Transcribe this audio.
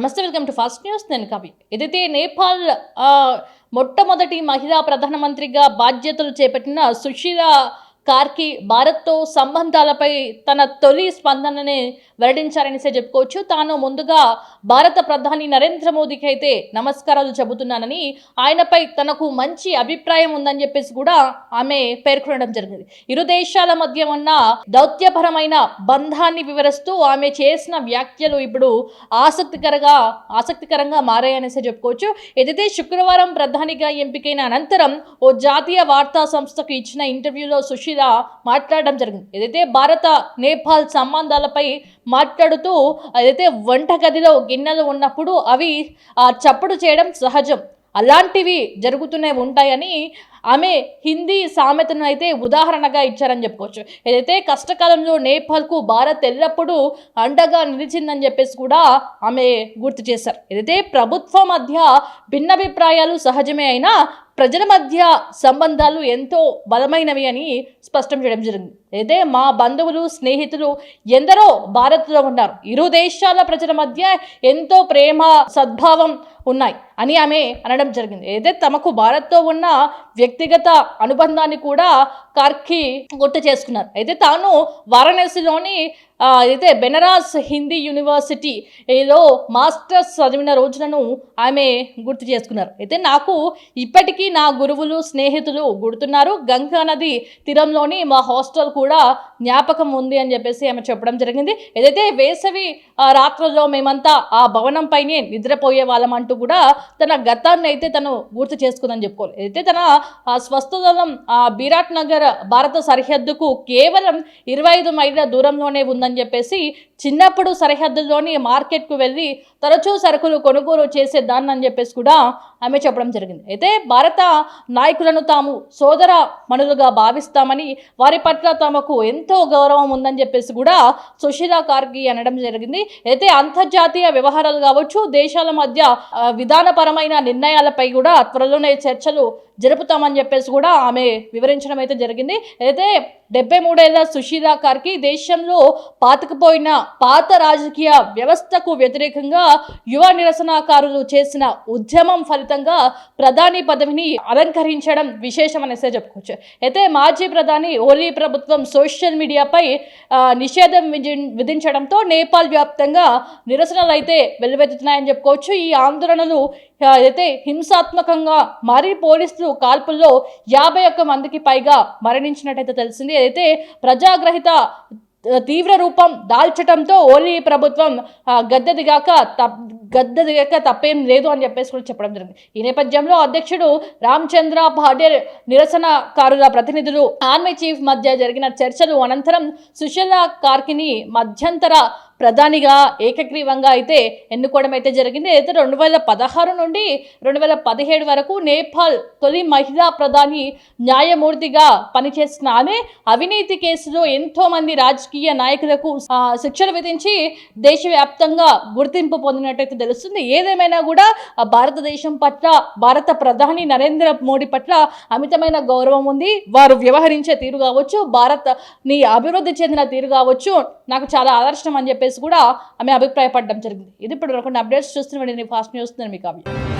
నమస్తే welcome to first news. నేను కవి. ఏదైతే నేపాల్ మొట్టమొదటి మహిళా ప్రధానమంత్రిగా బాధ్యతలు చేపట్టిన సుశీల కార్కి భారత్తో సంబంధాలపై తన తొలి స్పందనని వెల్లడించారనేసే చెప్పుకోవచ్చు. తాను ముందుగా భారత ప్రధాని నరేంద్ర మోదీకి అయితే నమస్కారాలు చెబుతున్నానని ఆయనపై తనకు మంచి అభిప్రాయం ఉందని చెప్పేసి కూడా ఆమె పేర్కొనడం జరిగింది. ఇరు దేశాల మధ్య ఉన్న దౌత్యపరమైన బంధాన్ని వివరిస్తూ ఆమె చేసిన వ్యాఖ్యలు ఇప్పుడు ఆసక్తికరంగా ఆసక్తికరంగా మారాయనేసే చెప్పుకోవచ్చు. ఏదైతే శుక్రవారం ప్రధానిగా ఎంపికైన అనంతరం ఓ జాతీయ వార్తా సంస్థకు ఇచ్చిన ఇంటర్వ్యూలో సుశీల్ మాట్లాడడం జరిగింది. ఏదైతే భారత నేపాల్ సంబంధాలపై మాట్లాడుతూ ఏదైతే వంటగదిలో గిన్నెలు ఉన్నప్పుడు అవి చప్పుడు చేయడం సహజం. అలాంటివి జరుగుతూనే ఉంటాయని ఆమె హిందీ సామెతను అయితే ఉదాహరణగా ఇచ్చారని చెప్పుకోవచ్చు. ఏదైతే కష్టకాలంలో నేపాల్కు భారత్ ఎల్లప్పుడూ అండగా నిలిచిందని చెప్పేసి కూడా ఆమె గుర్తు చేశారు. ఏదైతే ప్రభుత్వం మధ్య భిన్నాభిప్రాయాలు సహజమే అయినా ప్రజల మధ్య సంబంధాలు ఎంతో బలమైనవి అని స్పష్టం చేయడం జరిగింది. అయితే మా బంధువులు స్నేహితులు ఎందరో భారత్లో ఉన్నారు. ఇరు దేశాల ప్రజల మధ్య ఎంతో ప్రేమ సద్భావం ఉన్నాయి అని ఆమె అనడం జరిగింది. అయితే తమకు భారత్తో ఉన్న వ్యక్తిగత అనుబంధాన్ని కూడా కార్కి గుర్తు చేసుకున్నారు. అయితే తాను వారణాసిలోని అయితే బెనరాస్ హిందీ యూనివర్సిటీలో మాస్టర్స్ చదివిన రోజులను ఆమె గుర్తు చేసుకున్నారు. అయితే నాకు ఇప్పటికీ నా గురువులు స్నేహితులు గుర్తున్నారు. గంగా నది తీరంలోని మా హాస్టల్ కూడా జ్ఞాపకం ఉంది అని చెప్పేసి ఆమె చెప్పడం జరిగింది. ఏదైతే వేసవి రాత్రుల్లో మేమంతా ఆ భవనం పైనే నిద్రపోయే వాళ్ళం అంటూ కూడా తన గతాన్ని అయితే తను గుర్తు చేసుకుందని చెప్పుకోవాలి. ఏదైతే తన ఆ, స్వస్థలం ఆ, బీరాట్ నగర్ భారత సరిహద్దుకు కేవలం ఇరవై ఐదు మైళ్ళ దూరంలోనే ఉందని చెప్పేసి చిన్నప్పుడు సరిహద్దుల్లోని మార్కెట్కు వెళ్ళి తరచూ సరుకులు కొనుగోలు చేసేదాన్ని అని చెప్పేసి కూడా ఆమె చెప్పడం జరిగింది. అయితే భారత నాయకులను తాము సోదర మనులుగా భావిస్తామని వారి పట్ల తమకు ఎంతో గౌరవం ఉందని చెప్పేసి కూడా సుశీల కార్గి అనడం జరిగింది. అయితే అంతర్జాతీయ వ్యవహారాలు కావచ్చు దేశాల మధ్య విధానపరమైన నిర్ణయాలపై కూడా త్వరలోనే చర్చలు జరుపుతామని చెప్పేసి కూడా ఆమె వివరించడం అయితే జరిగింది. అయితే డెబ్బై మూడేళ్ళ సుశీలా కార్కి దేశంలో పాతకపోయిన పాత రాజకీయ వ్యవస్థకు వ్యతిరేకంగా యువ నిరసనకారులు చేసిన ఉద్యమం ఫలితంగా ప్రధాని పదవిని అలంకరించడం విశేషమనేసే చెప్పుకోవచ్చు. అయితే మాజీ ప్రధాని ఓలీ ప్రభుత్వం సోషల్ మీడియాపై నిషేధం విధించడంతో నేపాల్ వ్యాప్తంగా నిరసనలు అయితే వెల్లువెత్తుతున్నాయని చెప్పుకోవచ్చు. ఈ ఆందోళనలు అయితే హింసాత్మకంగా మరీ పోలీసులు కాల్పుల్లో యాభై ఒక్క మందికి పైగా మరణించినట్టయితే తెలిసింది. అయితే ప్రజాగ్రహిత తీవ్ర రూపం దాల్చటంతో ఓలీ ప్రభుత్వం గద్దె దిగాక తప్ గద్దె దిగాక తప్పేం లేదు అని చెప్పేసి కూడా చెప్పడం జరిగింది. ఈ నేపథ్యంలో అధ్యక్షుడు రామచంద్ర పాడేర్ నిరసనకారుల ప్రతినిధులు ఆర్మీ చీఫ్ మధ్య జరిగిన చర్చలు అనంతరం సుశీల కార్కిని మధ్యంతర ప్రధానిగా ఏకగ్రీవంగా అయితే ఎన్నుకోవడం అయితే జరిగింది. అయితే రెండు వేల పదహారు నుండి రెండు వేల పదిహేడు వరకు నేపాల్ తొలి మహిళా ప్రధాని న్యాయమూర్తిగా పనిచేసిన ఆమె అవినీతి కేసులో ఎంతో మంది రాజకీయ నాయకులకు శిక్షలు విధించి దేశవ్యాప్తంగా గుర్తింపు పొందినట్టయితే తెలుస్తుంది. ఏదేమైనా కూడా భారతదేశం పట్ల భారత ప్రధాని నరేంద్ర మోడీ పట్ల అమితమైన గౌరవం ఉంది. వారు వ్యవహరించే తీరు కావచ్చు భారత్ని అభివృద్ధి చెందిన తీరు కావచ్చు. నాకు చాలా ఆదర్శం అని చెప్పేసి కూడా ఆమె అభిప్రాయపడడం జరిగింది. ఇది ఇప్పుడు కొన్ని అప్డేట్స్ చూస్తున్న ఫాస్ట్ న్యూస్ నేను మీకు అవి